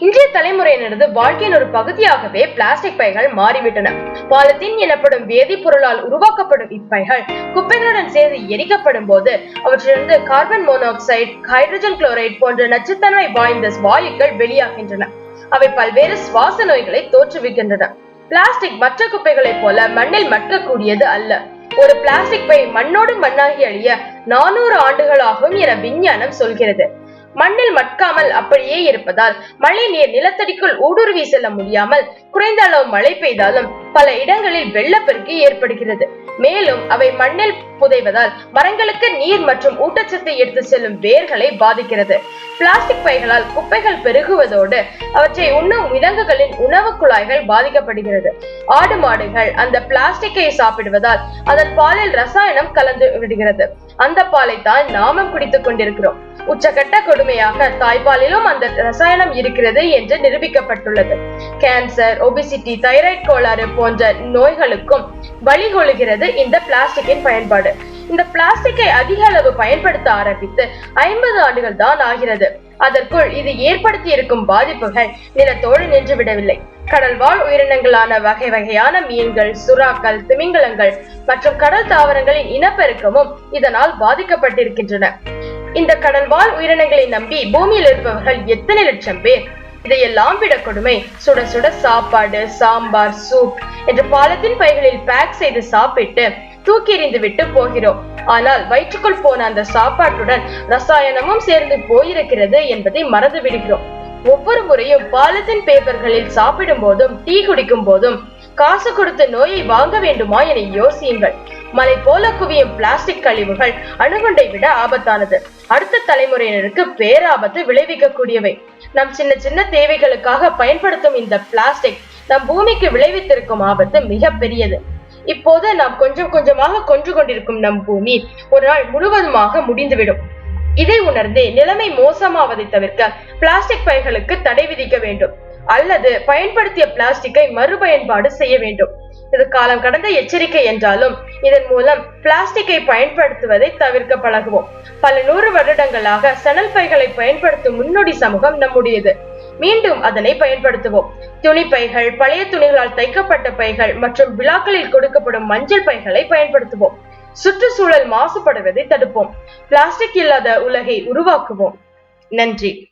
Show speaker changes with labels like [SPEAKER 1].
[SPEAKER 1] இன்றைய தலைமுறையினரது வாழ்க்கையின் ஒரு பகுதியாகவே பிளாஸ்டிக் பைகள் மாறிவிட்டன. பாலித்தீன் எனப்படும் வேதிப்பொருளால் உருவாக்கப்படும் இப்பைகள் குப்பைகளுடன் சேர்ந்து எரிக்கப்படும் போது அவற்றிலிருந்து கார்பன் மோனாக்சைடு ஹைட்ரஜன் குளோரைடு போன்ற நச்சுத்தன்மை வாய்ந்த வாயுக்கள் வெளியாகின்றன. அவை பல்வேறு சுவாச நோய்களை தோற்றுவிக்கின்றன. பிளாஸ்டிக் மற்ற குப்பைகளைப் போல மண்ணில் மட்கக்கூடியது அல்ல. ஒரு பிளாஸ்டிக் பை மண்ணோடு மண்ணாகி அழிய நானூறு ஆண்டுகளாகும் என விஞ்ஞானம் சொல்கிறது. மண்ணில் மட்காமல் அப்படியே இருப்பதால் மழை நீர் நிலத்தடிக்குள் ஊடுருவி செல்ல முடியாமல் குறைந்த அளவு மழை பெய்தாலும் பல இடங்களில் வெள்ளப்பெருக்கு ஏற்படுகிறது. மேலும் அவை மண்ணில் புதைவதால் மரங்களுக்கு நீர் மற்றும் ஊட்டச்சத்தை எடுத்து செல்லும் வேர்களை பாதிக்கிறது. பிளாஸ்டிக் பைகளால் குப்பைகள் பெருகுவதோடு அவற்றை உண்ணும் விலங்குகளின் உணவு குழாய்கள் பாதிக்கப்படுகிறது. ஆடு மாடுகள் அந்த பிளாஸ்டிக்கை சாப்பிடுவதால் அதன் பாலில் ரசாயனம் கலந்து விடுகிறது. அந்த பாலை தான் நாமும் குடித்துக் கொண்டிருக்கிறோம். உச்சகட்ட கொடுமையாக தாய்ப்பாலிலும் அந்த ரசாயனம் இருக்கிறது என்று நிரூபிக்கப்பட்டுள்ளது. கேன்சர் ஒபிசிட்டி தைராய்டு கோளாறு போன்ற நோய்களுக்கும் வழிகொழுகிறது இந்த பிளாஸ்டிக்கின் பயன்பாடு. இந்த பிளாஸ்டிக்கை அதிக அளவு பயன்படுத்த ஆரம்பித்து ஐம்பது ஆண்டுகள் தான் ஆகிறது. அதற்குள் இது ஏற்படுத்தி இருக்கும் பாதிப்புகள் நிலத்தோடு நின்று விடவில்லை. கடல் வாழ் உயிரினங்களான வகை வகையான மீன்கள் சுறாக்கள் திமிங்கலங்கள் மற்றும் கடல் தாவரங்களின் இனப்பெருக்கமும் இதனால் பாதிக்கப்பட்டிருக்கின்றன. இந்த கடல்வாழ் உயிரினங்களை நம்பி பூமியில் இருப்பவர்கள் எத்தனை லட்சம் பேர்? இதையெல்லாம் விட கொடுமை. சுட சுட சாப்பாடு சாம்பார் சூப் என்று பாலத்தின் பைகளில் பேக் செய்து சாப்பிட்டு தூக்கி எறிந்து விட்டு போகிறோம். ஆனால் வயிற்றுக்குள் போன அந்த சாப்பாட்டுடன் ரசாயனமும் சேர்ந்து போயிருக்கிறது என்பதை மறந்து விடுகிறோம் ஒவ்வொரு முறையும் பாலத்தின் பேப்பர்களில் சாப்பிடும் போதும் டீ குடிக்கும் போதும் காசு கொடுத்து நோயை வாங்க வேண்டுமா என யோசியுங்கள். மலை போல குவியும் பிளாஸ்டிக் கழிவுகள் அணுகுண்டை விட ஆபத்தானது. அடுத்த தலைமுறையினருக்கு பேராபத்து விளைவிக்கக்கூடியவை. நம் சின்ன சின்ன தேவைகளுக்காக பயன்படுத்தும் இந்த பிளாஸ்டிக் நம் பூமிக்கு விளைவித்திருக்கும் ஆபத்து மிக பெரியது. இப்போது நாம் கொஞ்சம் கொஞ்சமாக கொன்று கொண்டிருக்கும் நம் பூமி ஒரு நாள் முழுவதுமாக முடிந்துவிடும். இதை உணர்ந்தே நிலைமை மோசமாவதை தவிர்க்க பிளாஸ்டிக் பைகளுக்கு தடை விதிக்க வேண்டும். அல்லது பயன்படுத்திய பிளாஸ்டிக்கை மறுபயன்பாடு செய்ய வேண்டும். இது காலம் கடந்த எச்சரிக்கை என்றாலும் இதன் மூலம் பிளாஸ்டிக்கை பயன்படுத்துவதை தவிர்க்க பழகுவோம். பல நூறு வருடங்களாக சணல் பைகளை பயன்படுத்தும் முன்னோடி சமூகம் நம்முடையது. மீண்டும் அதனை பயன்படுத்துவோம். துணி பைகள் பழைய துணிகளால் தைக்கப்பட்ட பைகள் மற்றும் விழாக்களில் கொடுக்கப்படும் மஞ்சள் பைகளை பயன்படுத்துவோம். சுற்றுச்சூழல் மாசுபடுவதை தடுப்போம். பிளாஸ்டிக் இல்லாத உலகை உருவாக்குவோம். நன்றி.